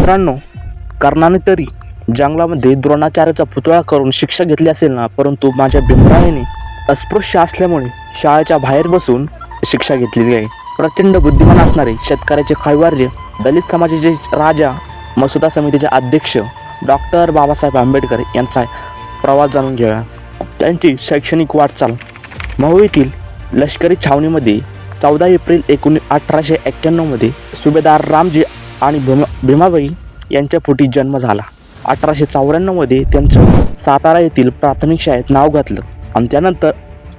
मित्रांनो कर्णाने तरी जंगलामध्ये द्रोणाचार्याचा पुतळा करून शिक्षा घेतली असेल ना परंतु माझ्या भीमरावाने अस्पृश्य असल्यामुळे शाळेच्या बाहेर बसून शिक्षा घेतलेली आहे. प्रचंड बुद्धिमान असणारे शेतकऱ्याचे कैवार्य दलित समाजाचे राजा मसुदा समितीचे अध्यक्ष डॉक्टर बाबासाहेब आंबेडकर यांचा प्रवास जाणून घेऊया त्यांची शैक्षणिक वाटचाल महू येथील लष्करी छावणीमध्ये चौदा एप्रिल एकोणी अठराशे एक्क्याण्णवमध्ये सुभेदार रामजी आणि भीमा भीमाबाई यांच्या पोटी जन्म झाला. अठराशे चौऱ्याण्णवमध्ये त्यांचं सातारा येथील प्राथमिक शाळेत नाव घातलं. आणि त्यानंतर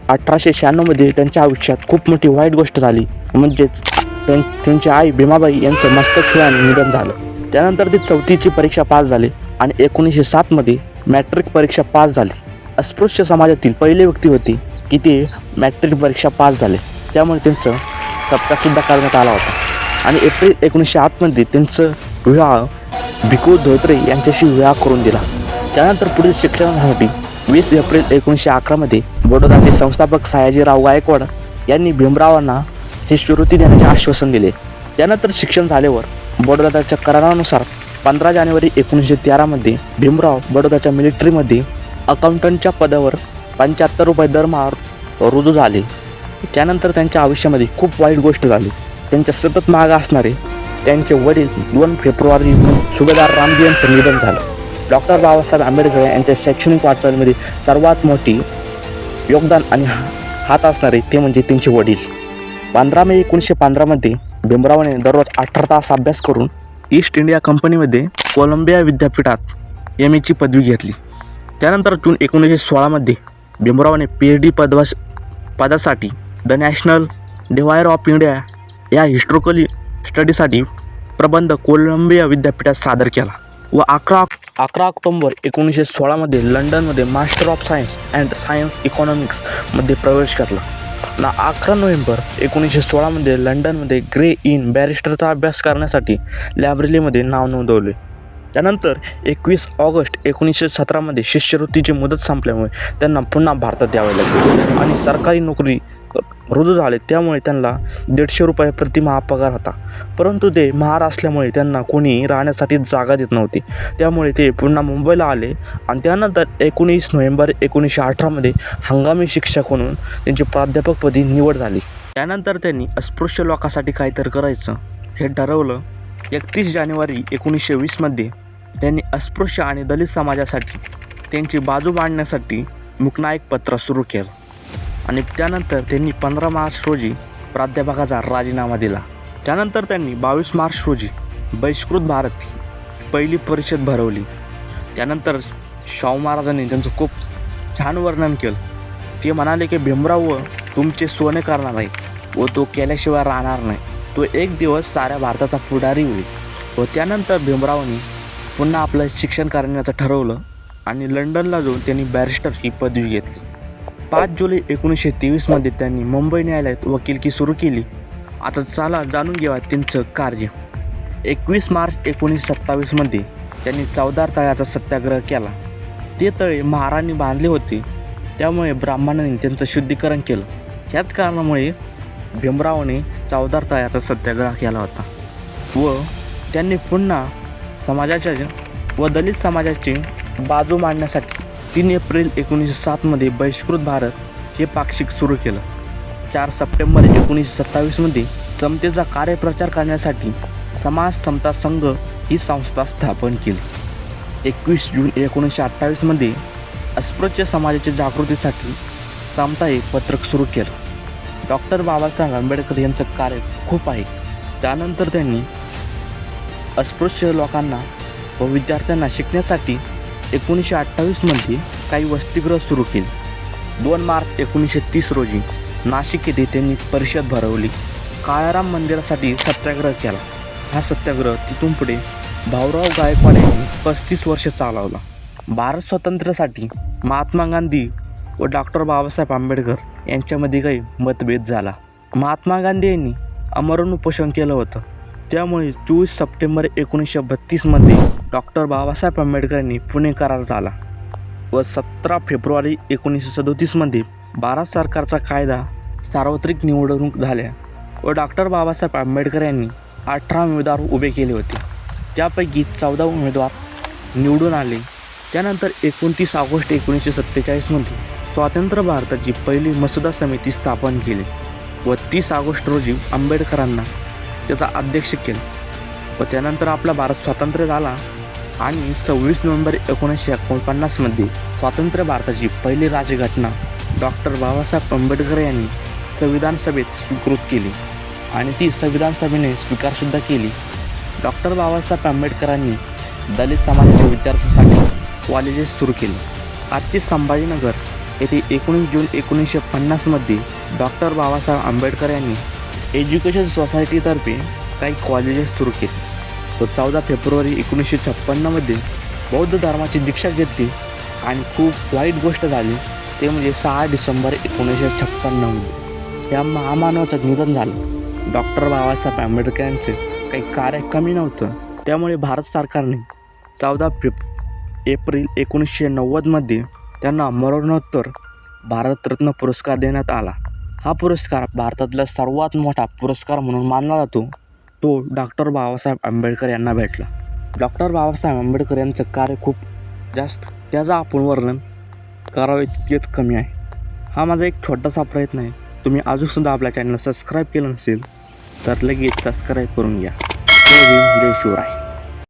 अठराशे शहाण्णवमध्ये त्यांच्या आयुष्यात खूप मोठी वाईट गोष्ट झाली. म्हणजेच त्यां त्यांची आई भीमाबाई यांचं मस्तक शिवाने निधन झालं. त्यानंतर ते चौथीची परीक्षा पास झाले आणि एकोणीसशे सातमध्ये मॅट्रिक परीक्षा पास झाली. अस्पृश्य समाजातील पहिले व्यक्ती होती की ते मॅट्रिक परीक्षा पास झाले. त्यामुळे त्यांचं सत्कारसुद्धा करण्यात आला होता. आणि एप्रिल एकोणीसशे आठमध्ये त्यांचं विवाह भिकू धोत्रे यांच्याशी विवाह करून दिला. त्यानंतर पुढील शिक्षणासाठी वीस एप्रिल एकोणीसशे अकरामध्ये बडोदाचे संस्थापक सयाजीराव गायकवाड यांनी भीमरावांना शिष्यवृत्ती देण्याचे आश्वासन दिले. त्यानंतर शिक्षण झाल्यावर बडोदाच्या करारानुसार पंधरा जानेवारी एकोणीसशे तेरामध्ये भीमराव बडोदाच्या मिलिटरीमध्ये अकाउंटंटच्या पदावर पंच्याहत्तर रुपये दरमहा रुजू झाले. त्यानंतर त्यांच्या आयुष्यामध्ये खूप वाईट गोष्ट झाली. त्यांच्या सतत मागं असणारे त्यांचे वडील दोन फेब्रुवारी सुभेदार रामजी यांचं निधन झालं. डॉक्टर बाबासाहेब आंबेडकर यांच्या शैक्षणिक वाटचालीमध्ये सर्वात मोठी योगदान आणि हात असणारे ते म्हणजे त्यांचे वडील. पंधरा मे एकोणीसशे पंधरामध्ये भीमरावाने दररोज अठरा तास अभ्यास करून ईस्ट इंडिया कंपनीमध्ये कोलंबिया विद्यापीठात एम एची पदवी घेतली. त्यानंतर जून एकोणीसशे सोळामध्ये भीमरावाने पी एच डी पदवा पदासाठी द नॅशनल डिवायर ऑफ इंडिया या हिस्ट्रोकली स्टडीसाठी प्रबंध कोलंबिया विद्यापीठात सादर केला व अकरा अकरा ऑक्टोंबर एकोणीसशे सोळामध्ये लंडनमध्ये master of science and science इकॉनॉमिक्समध्ये प्रवेश घेतला. ना अकरा नोव्हेंबर एकोणीसशे सोळामध्ये लंडनमध्ये ग्रे इन बॅरिस्टरचा अभ्यास करण्यासाठी लायब्ररीमध्ये नाव नोंदवले. त्यानंतर एकवीस ऑगस्ट एकोणीसशे सतरामध्ये शिष्यवृत्तीची मुदत संपल्यामुळे त्यांना पुन्हा भारतात यावे लागले आणि सरकारी नोकरी रुजू झाले. त्यामुळे त्यांना दीडशे रुपये प्रतिमाहा पगार होता. परंतु ते महार असल्यामुळे त्यांना कोणी राहण्यासाठी जागा देत नव्हती. त्यामुळे ते पुन्हा मुंबईला आले आणि त्यानंतर एकोणीस नोव्हेंबर एकोणीसशे अठरामध्ये हंगामी शिक्षक म्हणून त्यांची प्राध्यापकपदी निवड झाली. त्यानंतर त्यांनी अस्पृश्य लोकांसाठी काहीतरी करायचं हे ठरवलं. एकतीस जानेवारी एकोणीसशे वीसमध्ये त्यांनी अस्पृश्य आणि दलित समाजासाठी त्यांची बाजू मांडण्यासाठी मुकनायक पत्र सुरू केलं. आणि त्यानंतर त्यांनी पंधरा मार्च रोजी प्राध्यापकाचा राजीनामा दिला. त्यानंतर त्यांनी बावीस मार्च रोजी बहिष्कृत भारत पहिली परिषद भरवली. त्यानंतर शाहू महाराजांनी त्यांचं खूप छान वर्णन केलं. ते म्हणाले की भीमराव व तुमचे सोने करणार नाही व तो केल्याशिवाय राहणार नाही. तो एक दिवस साऱ्या भारताचा पुढारी होईल. व त्यानंतर भीमरावांनी पुन्हा आपलं शिक्षण करण्याचं ठरवलं आणि लंडनला जाऊन त्यांनी बॅरिस्टर ही पदवी घेतली. पाच जुलै एकोणीसशे तेवीसमध्ये त्यांनी मुंबई न्यायालयात वकिलकी सुरू केली. आता चला जाणून घ्यावा त्यांचं कार्य. एकवीस मार्च एकोणीसशे सत्तावीसमध्ये त्यांनी चौदार तळ्याचा सत्याग्रह केला. ते तळे महाराणी बांधले होते. त्यामुळे ब्राह्मणांनी त्यांचं शुद्धीकरण केलं. ह्याच कारणामुळे भीमरावाने चौदार तळ्याचा सत्याग्रह केला होता. व त्यांनी पुन्हा समाजाच्या व दलित समाजाची बाजू मांडण्यासाठी तीन एप्रिल एकोणीसशे सातमध्ये बहिष्कृत भारत हे पाक्षिक सुरू केलं. चार सप्टेंबर एकोणीसशे सत्तावीसमध्ये समतेचा कार्यप्रचार करण्यासाठी समाज समता संघ ही संस्था स्थापन केली. एकवीस जून एकोणीसशे अठ्ठावीसमध्ये अस्पृश्य समाजाच्या जागृतीसाठी समता एक पत्रक सुरू केलं. डॉक्टर बाबासाहेब आंबेडकर यांचं कार्य खूप आहे. त्यानंतर त्यांनी अस्पृश्य लोकांना व विद्यार्थ्यांना शिकण्यासाठी एकोणीसशे अठ्ठावीसमध्ये काही वसतिगृह सुरू केली. दोन मार्च एकोणीसशे तीस रोजी नाशिक येथे त्यांनी परिषद भरवली. काळाराम मंदिरासाठी सत्याग्रह केला. हा सत्याग्रह तिथून पुढे भाऊराव गायकवाड यांनी पस्तीस वर्ष चालवला. भारत स्वातंत्र्यासाठी महात्मा गांधी व डॉक्टर बाबासाहेब आंबेडकर यांच्यामध्ये काही मतभेद झाला. महात्मा गांधी यांनी अमरण उपोषण केलं होतं. त्यामुळे चोवीस सप्टेंबर एकोणीसशे बत्तीसमध्ये डॉक्टर बाबासाहेब आंबेडकर यांनी पुणे करार झाला व सतरा फेब्रुवारी एकोणीसशे सदोतीसमध्ये भारत सरकारचा कायदा सार्वत्रिक निवडणूक झाल्या व डॉक्टर बाबासाहेब आंबेडकर यांनी अठरा उमेदवार उभे केले होते. त्यापैकी चौदा उमेदवार निवडून आले. त्यानंतर एकोणतीस ऑगस्ट एकोणीसशे सत्तेचाळीसमध्ये स्वातंत्र्य भारताची पहिली मसुदा समिती स्थापन केली व तीस ऑगस्ट रोजी आंबेडकरांना त्याचा अध्यक्ष केला व त्यानंतर आपला भारत स्वातंत्र्य झाला. आणि सव्वीस नोव्हेंबर एकोणीसशे एकोणपन्नासमध्ये स्वातंत्र्य भारताची पहिली राज्यघटना डॉक्टर बाबासाहेब आंबेडकर यांनी संविधान सभेत स्वीकृत केली. आणि ती संविधान सभेने स्वीकारसुद्धा केली. डॉक्टर बाबासाहेब आंबेडकरांनी दलित समाजाच्या विद्यार्थ्यांसाठी कॉलेजेस सुरू केले. आजचे संभाजीनगर येथे एकोणीस जून एकोणीसशे पन्नासमध्ये डॉक्टर बाबासाहेब आंबेडकर यांनी एज्युकेशन सोसायटीतर्फे काही कॉलेजेस सुरू केले. व चौदा फेब्रुवारी एकोणीसशे छप्पन्नमध्ये बौद्ध धर्माची दीक्षा घेतली आणि खूप वाईट गोष्ट झाली. ते म्हणजे सहा डिसेंबर एकोणीसशे छप्पन्नमध्ये. या महामानवाचं निधन झालं. डॉक्टर बाबासाहेब आंबेडकर यांचे काही कार्य कमी नव्हतं. त्यामुळे भारत सरकारने चौदा फेब एप्रिल एकोणीसशे नव्वदमध्ये त्यांना मरणोत्तर भारतरत्न पुरस्कार देण्यात आला. हा पुरस्कार भारतातला सर्वात मोठा पुरस्कार म्हणून मानला जातो. तो डॉक्टर बाबासाहेब आंबेडकर यांना भेटला. डॉक्टर बाबासाहेब आंबेडकर यांचं कार्य खूप जास्त त्याचं आपण वर्णन करावे तितकेच कमी आहे. हा माझा एक छोटासा प्रयत्न आहे. तुम्ही अजूनसुद्धा आपल्या चॅनलला सबस्क्राईब केलं नसेल तर लगेच सबस्क्राईब करून घ्या. जय शिवराय.